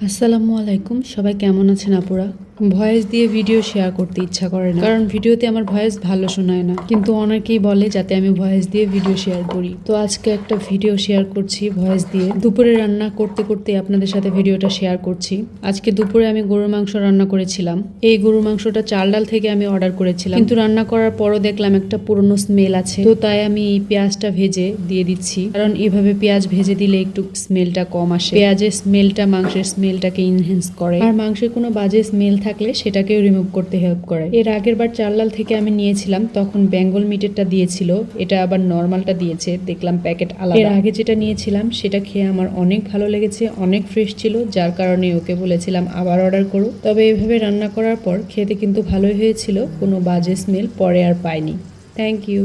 আসসালামু আলাইকুম সবাই কেমন আছেন আপুরা? ভয়েস দিয়ে ভিডিও শেয়ার করতে ইচ্ছা করে না। কারণ ভিডিওতে আমার ভয়েস ভালো শোনায় না। কিন্তু অনেকেই বলে যাতে আমি ভয়েস দিয়ে ভিডিও শেয়ার করি। তো আজকে একটা ভিডিও শেয়ার করছি ভয়েস দিয়ে। দুপুরে রান্না করতে করতে আপনাদের সাথে ভিডিওটা শেয়ার করছি। আজকে দুপুরে আমি গরুর মাংস রান্না করেছিলাম। এই গরুর মাংসটা চাল ডাল থেকে আমি অর্ডার করেছিলাম। কিন্তু রান্না করার পরও দেখলাম একটা পুরনো স্মেল আছে। তো তাই আমি এই পেঁয়াজটা ভেজে দিয়ে দিচ্ছি। কারণ এভাবে পেঁয়াজ ভেজে দিলে একটু স্মেলটা কম আসে। পেঁয়াজের স্মেলটা মাংসের স্মেলটাকে ইনহেন্স করে। আর মাংসের কোনো বাজে স্মেল থাকলে সেটাকেও রিমুভ করতে হেল্প করে। এর আগের বার চাল্লাল থেকে আমি নিয়েছিলাম, তখন বেঙ্গল মিটেরটা দিয়েছিল, এটা আবার নর্মালটা দিয়েছে, দেখলাম প্যাকেট আলাদা। এর আগে যেটা নিয়েছিলাম, সেটা খেয়ে আমার অনেক ভালো লেগেছে, অনেক ফ্রেশ ছিল, যার কারণে ওকে বলেছিলাম, আবার অর্ডার করো। তবে এভাবে রান্না করার পর খেতে কিন্তু ভালোই হয়েছিল, কোনো বাজে স্মেল পরে আর পাইনি। থ্যাংক ইউ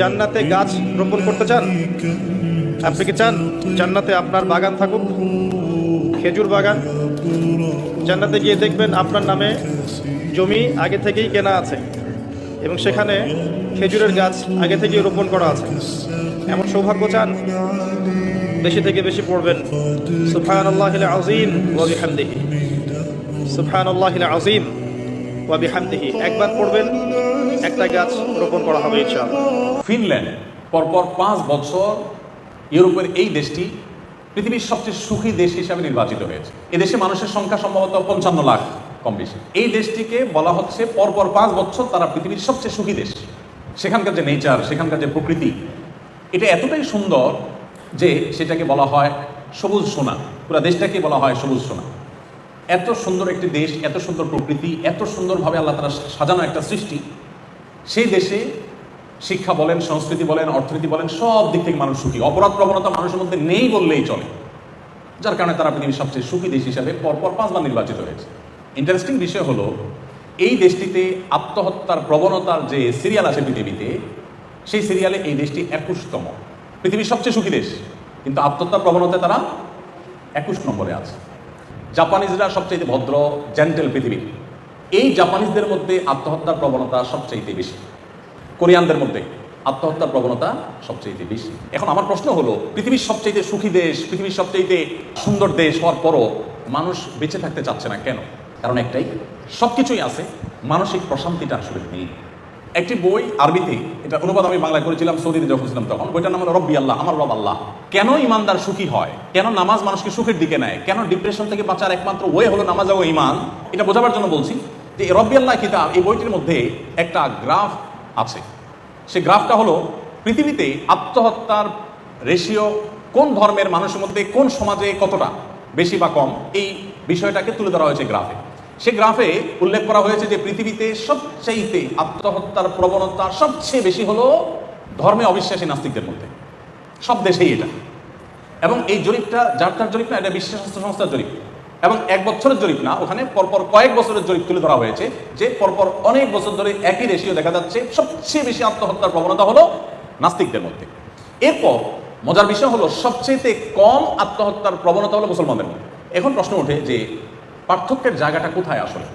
জান্নাতে গাছ রোপণ করতে চান? আপনি কি চান? জান্নাতে আপনার বাগান থাকুক? খেজুর বাগান? জান্নাতে গিয়ে দেখবেন আপনার নামে জমি আগে থেকেই কেনা আছে এবং সেখানে খেজুরের গাছ আগে থেকেই রোপণ করা আছে। এমন সৌভাগ্য চান বেশি থেকে বেশি পড়বেন। সুফান আল্লাহ আজিম ওয়াবিহামদিহি সুফান আল্লাহ আজিম ওয়াবিহামদিহি একবার পড়বেন, একটা গাছ রোপণ করা হবে ইনশাআল্লাহ। ফিনল্যান্ড পরপর পাঁচ বছর ইউরোপের এই দেশটি পৃথিবীর সবচেয়ে সুখী দেশ হিসাবে নির্বাচিত হয়েছে। দেশে মানুষের সংখ্যা সম্ভবত পঞ্চান্ন লাখ কম বেশি। এই দেশটিকে বলা হচ্ছে পরপর পাঁচ বছর তারা পৃথিবীর সবচেয়ে সুখী দেশ। সেখানকার যে নেচার, সেখানকার যে প্রকৃতি, এটা এতটাই সুন্দর যে সেটাকে বলা হয় সবুজ সোনা। পুরো দেশটাকে বলা হয় সবুজ সোনা। এত সুন্দর একটি দেশ, এত সুন্দর প্রকৃতি, এত সুন্দরভাবে আল্লাহ তারা সাজানো একটা সৃষ্টি। সেই দেশে শিক্ষা বলেন, সংস্কৃতি বলেন, অর্থনীতি বলেন, সব দিক থেকে মানুষ সুখী। অপরাধ প্রবণতা মানুষের মধ্যে নেই বললেই চলে। যার কারণে তারা পৃথিবীর সবচেয়ে সুখী দেশ হিসাবে পরপর পাঁচবার নির্বাচিত হয়েছে। ইন্টারেস্টিং বিষয় হলো, এই দেশটিতে আত্মহত্যার প্রবণতার যে সিরিয়াল আছে পৃথিবীতে, সেই সিরিয়ালে এই দেশটি একুশতম। পৃথিবীর সবচেয়ে সুখী দেশ। কিন্তু আত্মহত্যার প্রবণতায় তারা একুশ নম্বরে আছে। জাপানিজরা সবচেয়ে ভদ্র জেন্টেল পৃথিবী। এই জাপানিজদের মধ্যে আত্মহত্যার প্রবণতা সবচেয়ে বেশি। কোরিয়ানদের মধ্যে আত্মহত্যার প্রবণতা সবচেয়ে বেশি। এখন আমার প্রশ্ন হলো, পৃথিবীর সবচেয়ে সুখী দেশ, পৃথিবীর সবচেয়ে সুন্দর দেশ হওয়ার পরও মানুষ বেঁচে থাকতে চাচ্ছে না কেন? কারণ একটাই সব কিছুই আছে, মানসিক প্রশান্তিটা আসলে নেই। একটি বই আরবিতে, এটা অনুবাদ আমি বাংলায় করেছিলাম, সৌদিতে যখন ছিলাম তখন, বইটার নাম হলো রব্বি আল্লাহ, আমার রব আল্লাহ। কেন ইমানদার সুখী হয়? কেন নামাজ মানুষকে সুখের দিকে নেয়? কেন ডিপ্রেশন থেকে বাঁচার একমাত্র ওয়ে হলো নামাজ ও ইমান এটা বোঝাবার জন্য বলছি যে রব্বি আল্লাহ কিতাব, এই বইটির মধ্যে একটা গ্রাফ আছে। সেই গ্রাফটা হলো পৃথিবীতে আত্মহত্যার রেশিও কোন ধর্মের মানুষের মধ্যে, কোন সমাজে কতটা, বেশি বা কম, এই বিষয়টাকে তুলে ধরা হয়েছে গ্রাফে। সে গ্রাফে উল্লেখ করা হয়েছে যে পৃথিবীতে সবচাইতে আত্মহত্যার প্রবণতা সবচেয়ে বেশি হলো ধর্মে অবিশ্বাসী নাস্তিকদের মধ্যে। সব দেশেই এটা। এবং এই জরিপটা, যার, তার জরিপ না, এটা বিশ্ব স্বাস্থ্য সংস্থার জরিপ। এবং এক বছরের জরিপ না, ওখানে পরপর কয়েক বছরের জরিপ তুলে ধরা হয়েছে, যে পরপর অনেক বছর ধরে একই রেশিও দেখা যাচ্ছে। সবচেয়ে বেশি আত্মহত্যার প্রবণতা হলো নাস্তিকদের মধ্যে। এরপর মজার বিষয় হলো সবচেয়ে কম আত্মহত্যার প্রবণতা হলো মুসলমানদের মধ্যে। এখন প্রশ্ন ওঠে যে পার্থক্যের জায়গাটা কোথায় আসলে?